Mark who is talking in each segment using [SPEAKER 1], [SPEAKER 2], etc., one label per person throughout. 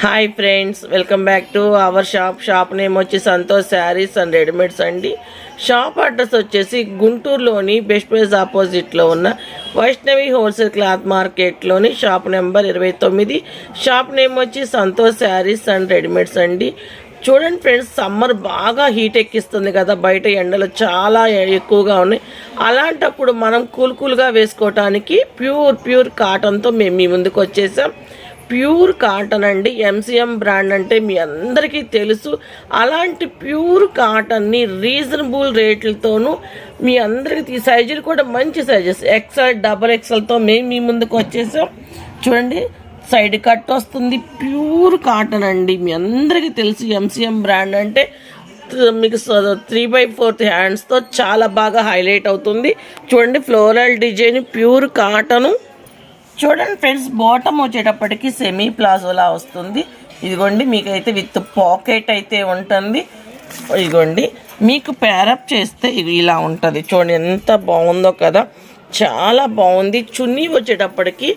[SPEAKER 1] Hi friends welcome back to our shop shop name వచ్చి Santosh saris and readymades అండి. Shop address వచ్చేసి గుంటూరులోని best place ఆపోజిట్లో ఉన్న వైష్ణవి హోల్సేల్ క్లాత్ మార్కెట్లోని షాప్ నెంబర్ ఇరవై తొమ్మిది. షాప్ నేమ్ వచ్చి సంతోష్ శారీస్ అండ్ రెడీమేడ్స్ అండి. చూడండి ఫ్రెండ్స్ సమ్మర్ బాగా హీట్ ఎక్కిస్తుంది కదా. బయట ఎండలు చాలా ఎక్కువగా ఉన్నాయి. అలాంటప్పుడు మనం కూల్ కూల్గా వేసుకోవటానికి ప్యూర్ ప్యూర్ కాటన్తో మేము మీ ముందుకు వచ్చేసాం. ప్యూర్ కాటన్ అండి. ఎంసీఎం బ్రాండ్ అంటే మీ అందరికీ తెలుసు. అలాంటి ప్యూర్ కాటన్ని రీజనబుల్ రేట్లతోనూ మీ అందరికీ తీ సైజులు కూడా మంచి సైజెస్. ఎక్సెల్ డబల్ ఎక్సెల్తో మేము మీ ముందుకు వచ్చేసాం. చూడండి సైడ్ కట్ వస్తుంది. ప్యూర్ కాటన్ అండి. మీ అందరికీ తెలుసు ఎంసీఎం బ్రాండ్ అంటే. మీకు త్రీ బై ఫోర్త్ హ్యాండ్స్తో చాలా బాగా హైలైట్ అవుతుంది. చూడండి ఫ్లోరల్ డిజైన్ ప్యూర్ కాటను. చూడండి ఫ్రెండ్స్ బాటమ్ వచ్చేటప్పటికి సెమీ ప్లాజోలా వస్తుంది. ఇదిగోండి మీకైతే విత్ పాకెట్ అయితే ఉంటుంది. ఇదిగోండి మీకు ప్యారప్ చేస్తే ఇది ఇలా ఉంటుంది. చూడండి ఎంత బాగుందో కదా. చాలా బాగుంది. చున్నీ వచ్చేటప్పటికి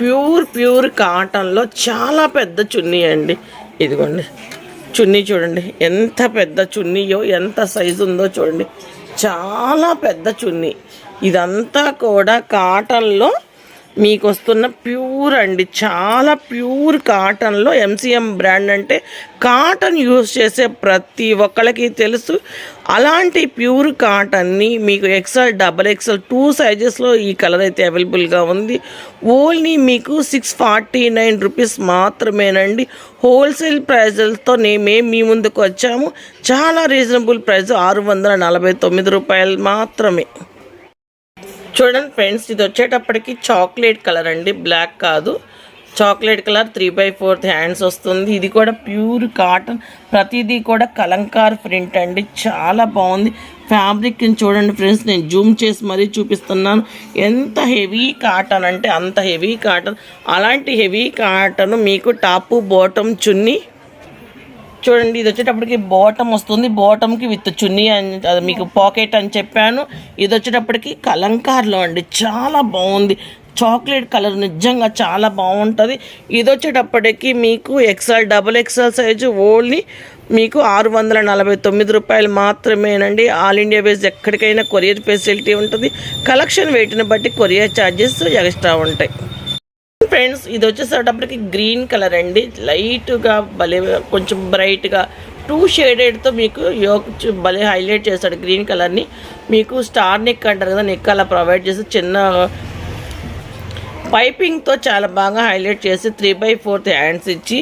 [SPEAKER 1] ప్యూర్ ప్యూర్ కాటన్లో చాలా పెద్ద చున్నీ అండి. ఇదిగోండి చున్నీ చూడండి ఎంత పెద్ద చున్నీయో ఎంత సైజు ఉందో చూడండి. చాలా పెద్ద చున్నీ. ఇదంతా కూడా కాటన్లో మీకు వస్తున్న ప్యూర్ అండి. చాలా ప్యూర్ కాటన్లో ఎంసీఎం బ్రాండ్ అంటే కాటన్ యూస్ చేసే ప్రతి ఒక్కళ్ళకి తెలుసు. అలాంటి ప్యూర్ కాటన్ని మీకు ఎక్సెల్ డబల్ ఎక్సెల్ టూ సైజెస్లో ఈ కలర్ అయితే అవైలబుల్గా ఉంది. ఓన్లీ మీకు సిక్స్ ఫార్టీ నైన్ రూపీస్ మాత్రమేనండి. హోల్సేల్ ప్రైజెస్తో మేమే మీ ముందుకు వచ్చాము. చాలా రీజనబుల్ ప్రైస్ ఆరు వందల నలభై తొమ్మిది రూపాయలు మాత్రమే. చూడండి ఫ్రెండ్స్ ఇది వచ్చేటప్పటికి చాక్లెట్ కలర్ అండి బ్లాక్ కాదు. Chocolate colour three by fourth hands వస్తుంది. ఇది కూడా ప్యూర్ కాటన్ ప్రతిదీ కూడా కలంకార్ ప్రింట్ అండి. చాలా బాగుంది. ఫ్యాబ్రిక్ చూడండి ఫ్రెండ్స్ నేను జూమ్ చేసి మరీ చూపిస్తున్నాను. ఎంత హెవీ కాటన్ అంటే అంత హెవీ కాటన్. అలాంటి హెవీ కాటన్ మీకు టాపు బాటమ్ చున్నీ చూడండి ఇది వచ్చేటప్పటికి బాటమ్ వస్తుంది. బాటమ్కి విత్ చున్నీ అని అది మీకు పాకెట్ అని చెప్పాను. ఇది వచ్చేటప్పటికి కలంకార్లో అండి. చాలా బాగుంది. చాక్లెట్ కలర్ నిజంగా చాలా బాగుంటుంది. ఇది వచ్చేటప్పటికి మీకు XL double XL size only మీకు ఆరు వందల నలభై తొమ్మిది రూపాయలు మాత్రమేనండి. ఆల్ ఇండియా బేస్ ఎక్కడికైనా కొరియర్ ఫెసిలిటీ ఉంటుంది. కలెక్షన్ వెయిట్ని బట్టి కొరియర్ ఛార్జెస్ ఎక్స్ట్రా ఉంటాయి. ఫ్రెండ్స్ ఇది వచ్చేసేటప్పటికి గ్రీన్ కలర్ అండి. లైట్గా భలే కొంచెం బ్రైట్గా టూ షేడెడ్తో మీకు యోక్ భలే హైలైట్ చేస్తాడు గ్రీన్ కలర్ని. మీకు స్టార్ నెక్ అంటారు కదా నెక్ అలా ప్రొవైడ్ చేసి చిన్న పైపింగ్తో చాలా బాగా హైలైట్ చేసి త్రీ బై ఫోర్త్ హ్యాండ్స్ ఇచ్చి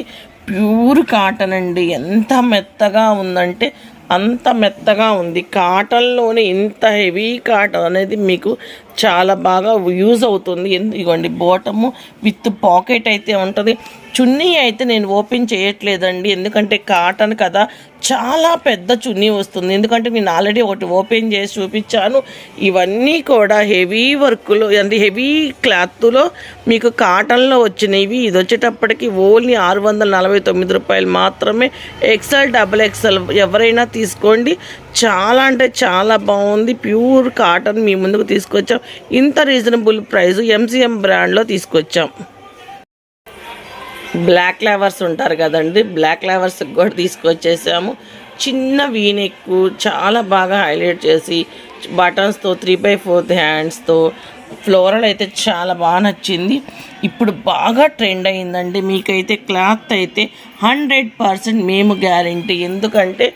[SPEAKER 1] ప్యూర్ కాటన్ అండి. ఎంత మెత్తగా ఉందంటే అంత మెత్తగా ఉంది. కాటన్లోనే ఇంత హెవీ కాటన్ అనేది మీకు చాలా బాగా యూజ్ అవుతుంది. ఎందు- ఇదిగోండి బాటము విత్ పాకెట్ అయితే ఉంటుంది. చున్నీ అయితే నేను ఓపెన్ చేయట్లేదండి. ఎందుకంటే కాటన్ కదా చాలా పెద్ద చున్నీ వస్తుంది. ఎందుకంటే నేను ఆల్రెడీ ఒకటి ఓపెన్ చేసి చూపించాను. ఇవన్నీ కూడా హెవీ వర్క్లో అంటే హెవీ క్లాత్లో మీకు కాటన్లో వచ్చినవి. ఇది వచ్చేటప్పటికి ఓన్లీ ఆరు వందల నలభై తొమ్మిది రూపాయలు మాత్రమే. ఎక్సెల్ డబల్ ఎక్సెల్ ఎవరైనా తీసుకోండి. చాలా అంటే చాలా బాగుంది. ప్యూర్ కాటన్ మీ ముందుకు తీసుకొచ్చాం. ఇంత రీజనబుల్ ప్రైస్ ఎంసీఎం బ్రాండ్లో తీసుకొచ్చాం. బ్లాక్ లెవర్స్ ఉంటారు కదండి. బ్లాక్ ఫ్లవర్స్ కూడా తీసుకొచ్చేసాము. చిన్న వీనెక్ చాలా బాగా హైలైట్ చేసి బటన్స్తో త్రీ బై ఫోర్త్ హ్యాండ్స్తో ఫ్లోరల్ అయితే చాలా బాగా నచ్చింది. ఇప్పుడు బాగా ట్రెండ్ అయిందండి. మీకైతే క్లాత్ అయితే హండ్రెడ్ పర్సెంట్ మేము గ్యారంటీ ఎందుకంటే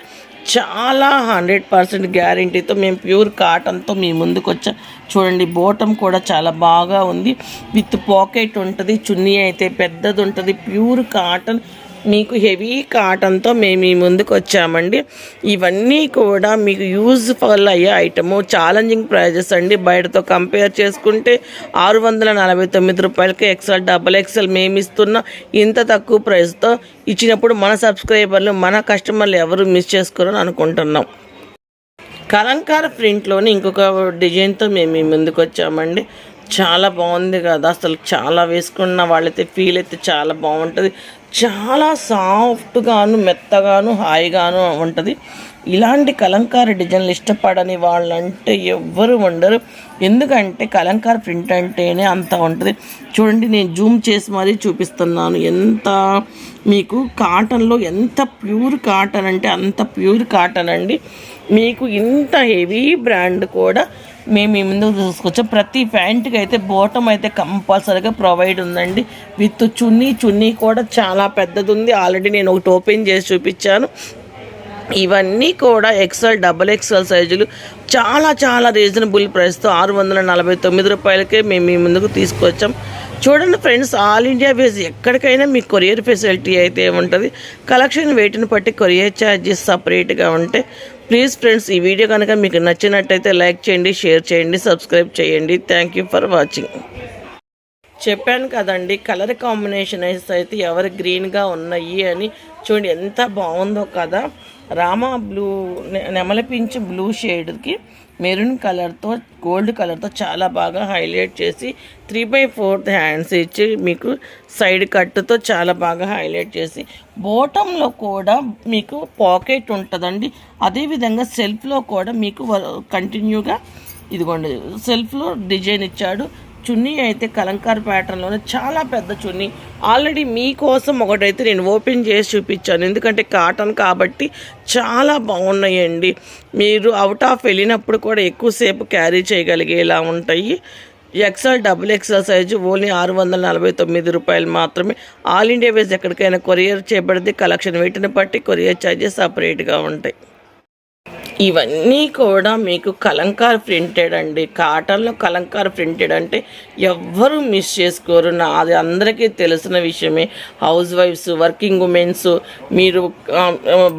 [SPEAKER 1] చాలా హండ్రెడ్ పర్సెంట్ గ్యారంటీతో మేము ప్యూర్ కాటన్తో మీ ముందుకు వచ్చాం చూడండి బోటం కూడా చాలా బాగా ఉంది. విత్ పాకెట్ ఉంటుంది చున్నీ అయితే పెద్దది ఉంటుంది ప్యూర్ కాటన్ మీకు హెవీ కాటన్తో మేము మీ ముందుకు వచ్చామండి ఇవన్నీ కూడా మీకు యూజ్ఫుల్ అయ్యే ఐటము. ఛాలెంజింగ్ ప్రైజెస్ అండి. బయటతో కంపేర్ చేసుకుంటే ఆరు వందల నలభై తొమ్మిది రూపాయలకి ఎక్సెల్ డబల్ ఎక్సెల్ మేము ఇస్తున్న ఇంత తక్కువ ప్రైస్తో ఇచ్చినప్పుడు మన సబ్స్క్రైబర్లు మన కస్టమర్లు ఎవరు మిస్ చేసుకోరని అనుకుంటున్నాం. కలంకార ప్రింట్లోని ఇంకొక డిజైన్తో మేము మీ ముందుకు వచ్చామండి చాలా బాగుంది కదా. అసలు చాలా వేసుకున్న వాళ్ళైతే ఫీల్ అయితే చాలా బాగుంటుంది. చాలా సాఫ్ట్గాను మెత్తగాను హాయిగాను ఉంటుంది. ఇలాంటి కలంకార డిజైన్లు ఇష్టపడని వాళ్ళంటే ఎవ్వరు ఉండరు. ఎందుకంటే కలంకార ప్రింట్ అంటేనే అంత ఉంటుంది. చూడండి నేను జూమ్ చేసి మరీ చూపిస్తున్నాను. ఎంత మీకు కాటన్లో ఎంత ప్యూర్ కాటన్ అంటే అంత ప్యూర్ కాటన్ అండి. మీకు ఇంత హెవీ బ్రాండ్ కూడా మేము ఈ ముందుకు తీసుకొచ్చాం ప్రతి ప్యాంట్కి అయితే బోటం అయితే కంపల్సరీగా ప్రొవైడ్ ఉందండి. విత్ చున్నీ చున్నీ కూడా చాలా పెద్దది ఉంది. ఆల్రెడీ నేను ఒకటి ఓపెన్ చేసి చూపించాను. ఇవన్నీ కూడా ఎక్సెల్ డబుల్ ఎక్సెల్ సైజులు చాలా చాలా రీజనబుల్ ప్రైస్తో ఆరు వందల నలభై తొమ్మిది రూపాయలకే మేము మీ ముందుకు తీసుకొచ్చాం. చూడండి ఫ్రెండ్స్ ఆల్ ఇండియా బేస్ ఎక్కడికైనా మీకు కొరియర్ ఫెసిలిటీ అయితే ఉంటుంది కలెక్షన్ వెయిట్ని బట్టి కొరియర్ ఛార్జెస్ సపరేట్గా ఉంటే ప్లీజ్ ఫ్రెండ్స్ ఈ వీడియో కనుక మీకు నచ్చినట్టయితే లైక్ చేయండి షేర్ చేయండి సబ్స్క్రైబ్ చేయండి. థ్యాంక్ యూ ఫర్ వాచింగ్ చెప్పాను కదండి కలర్ కాంబినేషన్ అయితే ఎవరు గ్రీన్గా ఉన్నాయి అని. చూడండి ఎంత బాగుందో కదా. రామా బ్లూ నెమలపించి నెమలిపించి బ్లూ షేడ్కి మెరూన్ కలర్తో గోల్డ్ కలర్తో చాలా బాగా హైలైట్ చేసి త్రీ బై ఫోర్త్ హ్యాండ్స్ ఇచ్చి మీకు సైడ్ కట్టుతో చాలా బాగా హైలైట్ చేసి. బోటంలో కూడా మీకు పాకెట్ ఉంటుందండి. అదేవిధంగా సెల్ఫ్లో కూడా మీకు కంటిన్యూగా ఇదిగోండి సెల్ఫ్లో డిజైన్ ఇచ్చాడు. చున్నీ అయితే కలంకార్ ప్యాటర్న్లోనే చాలా పెద్ద చున్నీ. ఆల్రెడీ మీకోసం ఒకటైతే నేను ఓపెన్ చేసి చూపించాను. ఎందుకంటే కాటన్ కాబట్టి చాలా బాగున్నాయండి. మీరు అవుట్ ఆఫ్ వెళ్ళినప్పుడు కూడా ఎక్కువసేపు క్యారీ చేయగలిగేలా ఉంటాయి. XL double XL size only ఆరు వందల నలభై తొమ్మిది రూపాయలు మాత్రమే. ఆల్ ఇండియా వేస్ ఎక్కడికైనా కొరియర్ చేయబడితే కలెక్షన్ వీటిని బట్టి కొరియర్ ఛార్జెస్ సపరేట్గా ఉంటాయి. ఇవన్నీ కూడా మీకు కలంకార్ ప్రింటెడ్ అండి. కాటన్లో కలంకార్ ప్రింటెడ్ అంటే ఎవ్వరూ మిస్ చేసుకోరు. నా అది అందరికీ తెలిసిన విషయమే. హౌస్ వైఫ్స్ వర్కింగ్ ఉమెన్స్ మీరు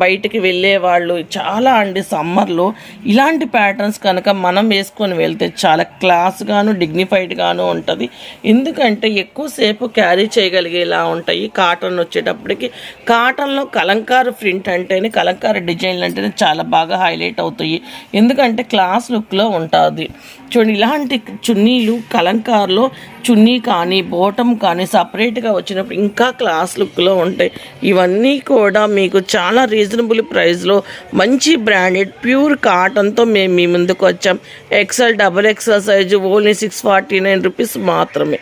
[SPEAKER 1] బయటికి వెళ్ళే వాళ్ళు చాలా అండి సమ్మర్లో. ఇలాంటి ప్యాటర్న్స్ కనుక మనం వేసుకొని వెళ్తే చాలా క్లాస్గాను డిగ్నిఫైడ్గాను ఉంటుంది. ఎందుకంటే ఎక్కువసేపు క్యారీ చేయగలిగేలా ఉంటాయి కాటన్ వచ్చేటప్పటికి. కాటన్లో కలంకారు ప్రింట్ అంటేనే కలంకారు డిజైన్లు అంటేనే చాలా బాగా హైలైట్ అవుతాయి. ఎందుకంటే క్లాస్ లుక్లో ఉంటుంది. చూడండి ఇలాంటి చున్నీలు కలంకారులో చున్నీ కానీ బోటం కానీ సపరేట్గా వచ్చినప్పుడు ఇంకా క్లాస్ లుక్లో ఉంటాయి. ఇవన్నీ కూడా మీకు చాలా రీజనబుల్ ప్రైస్లో మంచి బ్రాండెడ్ ప్యూర్ కాటన్తో మేము మీ ముందుకు వచ్చాం. XL double XL size only six forty nine rupees మాత్రమే.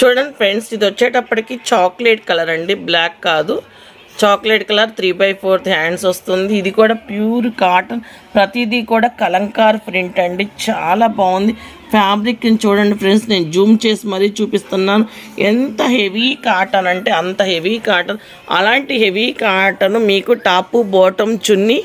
[SPEAKER 1] చూడండి ఫ్రెండ్స్ ఇది వచ్చేటప్పటికి చాక్లెట్ కలర్ అండి బ్లాక్ కాదు. Chocolate colour three by fourth hands వస్తుంది. ఇది కూడా ప్యూర్ కాటన్. ప్రతిదీ కూడా కలంకార్ ప్రింట్ అండి. చాలా బాగుంది. ఫ్యాబ్రిక్ చూడండి ఫ్రెండ్స్ నేను జూమ్ చేసి మరీ చూపిస్తున్నాను. ఎంత హెవీ కాటన్ అంటే అంత హెవీ కాటన్. అలాంటి హెవీ కాటన్ మీకు టాపు బాటమ్ చున్నీ.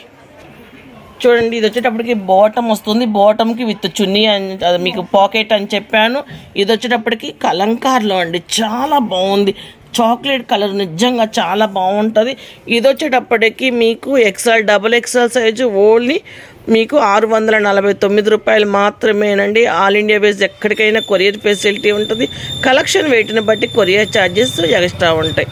[SPEAKER 1] చూడండి ఇది వచ్చేటప్పటికి బాటమ్ వస్తుంది. బాటమ్కి విత్ చున్నీ అని అది మీకు పాకెట్ అని చెప్పాను. ఇది వచ్చేటప్పటికి కలంకార్లో అండి. చాలా బాగుంది. చాక్లెట్ కలర్ నిజంగా చాలా బాగుంటుంది. ఇది వచ్చేటప్పటికి మీకు XL double XL size only మీకు ఆరు వందల నలభై తొమ్మిది రూపాయలు మాత్రమేనండి. ఆల్ ఇండియా బేస్ ఎక్కడికైనా కొరియర్ ఫెసిలిటీ ఉంటుంది. కలెక్షన్ వెయిట్ని బట్టి కొరియర్ ఛార్జెస్ ఎక్స్ట్రా ఉంటాయి.